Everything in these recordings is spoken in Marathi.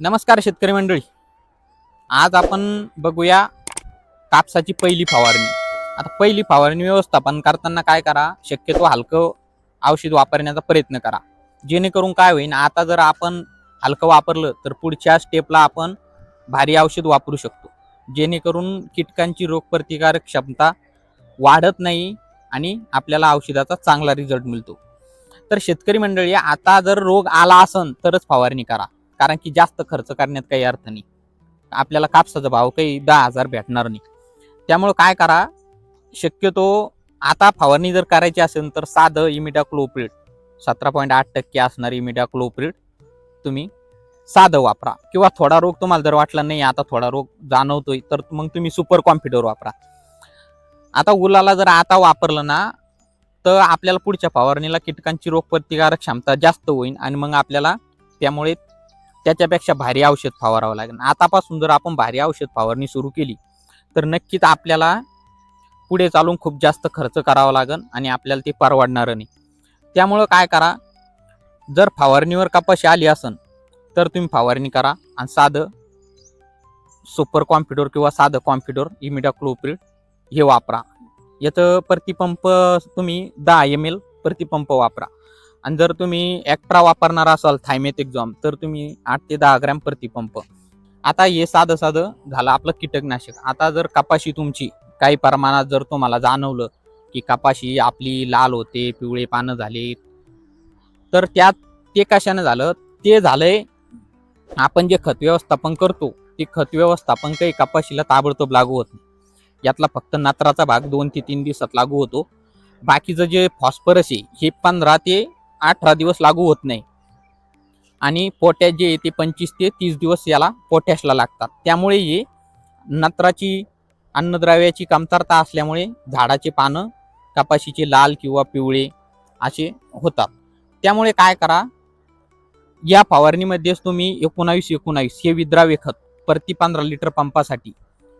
नमस्कार शेतकरी मंडळी. आज आपण बघूया कापसाची पहिली फवारणी. आता पहिली फवारणी व्यवस्थापन करताना काय करा शक्यतो हलकं औषध वापरण्याचा प्रयत्न करा. जेणेकरून काय होईल आता जर आपण हलकं वापरलं तर पुढच्या स्टेपला आपण भारी औषध वापरू शकतो. जेणेकरून कीटकांची रोगप्रतिकारक क्षमता वाढत नाही आणि आपल्याला औषधाचा चांगला रिझल्ट मिळतो. तर शेतकरी मंडळी आता जर रोग आला असन तरच फवारणी करा. कारण की जास्त खर्च करण्यात काही अर्थ नाही. आपल्याला कापसाचा भाव काही दहा हजार भेटणार नाही. त्यामुळं काय करा शक्यतो आता फवारणी जर करायची असेल तर साधं इमिडा क्लोप्रिड सतरा पॉईंट आठ टक्के असणार इमिडा क्लोप्रिड तुम्ही साधं वापरा. किंवा थोडा रोग तुम्हाला जर वाटला नाही आता थोडा रोग जाणवतोय तर मग तुम्ही सुपर कॉन्फिडर वापरा. आता गुलाला जर आता वापरलं ना तर आपल्याला पुढच्या फवारणीला कीटकांची रोगप्रतिकारक क्षमता जास्त होईल आणि मग आपल्याला त्यामुळे त्याच्यापेक्षा भारी औषध फवारावं लागेल. आतापासून जर आपण भारी औषध फवारणी सुरू केली तर नक्कीच आपल्याला पुढे चालून खूप जास्त खर्च करावा लागेल आणि आपल्याला ते परवडणार नाही. त्यामुळं काय करा जर फवारणीवर कपाशी आली असन तर तुम्ही फवारणी करा आणि साधं सुपर कॉम्प्युटर किंवा साधं कॉम्प्युटर इमिडा क्लोप्रिड हे वापरा. याचं प्रतिपंप तुम्ही दहा एम एल प्रतिपंप वापरा. आणि जर तुम्ही ॲक्ट्रा वापरणार असाल थायमेत तर तुम्ही आठ ते दहा ग्रॅम प्रतिपंप आता हे साधं साधं झालं आपलं कीटकनाशक. आता जर कपाशी तुमची काही प्रमाणात जर तुम्हाला जाणवलं की कपाशी आपली लाल होते पिवळे पानं झाले तर त्यात ते कशानं झालं? ते झालंय आपण जे खत व्यवस्थापन करतो ते खत व्यवस्थापन काही कपाशीला ताबडतोब लागू होत नाही. यातला फक्त नत्राचा भाग दोन ते तीन दिवसात लागू होतो. बाकीचं जे फॉस्फरस आहे हे पंधरा ते अठरा दिवस लागू होत नाही. आणि पोटॅश जे आहे ते पंचवीस ते तीस दिवस याला पोटॅशला लागतात. त्यामुळे हे नत्राची अन्नद्रव्याची कमतरता असल्यामुळे झाडाचे पानं कपाशीचे लाल किंवा पिवळे असे होतात. त्यामुळे काय करा या फवारणीमध्येच तुम्ही एकोणावीस एकोणावीस हे विद्राव्य खत प्रति पंधरा लिटर पंपासाठी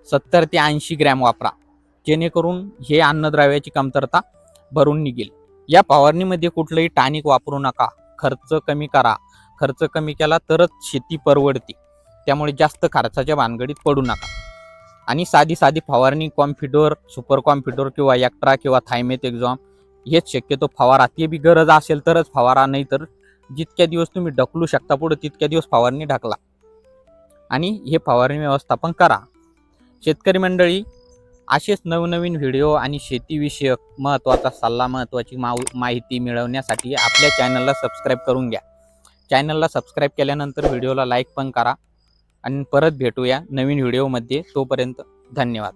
सत्तर ते ऐंशी ग्रॅम वापरा. जेणेकरून हे अन्नद्रव्याची कमतरता भरून निघेल. या फवारणीमध्ये कुठलंही टॉनिक वापरू नका. खर्च कमी करा. खर्च कमी केला तरच शेती परवडते. त्यामुळे जास्त खर्चाच्या भानगडीत पडू नका. आणि साधी साधी फवारणी कॉम्फिडोर सुपर कॉम्फिडोर किंवा एक्ट्रा किंवा थायमेत एक्झॉम हेच शक्यतो फवारा ते बी गरज असेल तरच फवारा नाही तर जितक्या दिवस तुम्ही ढकलू शकता पुढे तितक्या दिवस फवारणी ढकला. आणि हे फवारणी व्यवस्थापन करा. शेतकरी मंडळी असेच नवनवीन व्हिडिओ आणि शेतीविषयक महत्त्वाचा सल्ला महत्त्वाची माव माहिती मिळवण्यासाठी आपल्या चॅनलला सबस्क्राईब करून घ्या. चॅनलला सबस्क्राईब केल्यानंतर व्हिडिओला लाईक पण करा. आणि परत भेटूया नवीन व्हिडिओमध्ये. तोपर्यंत धन्यवाद.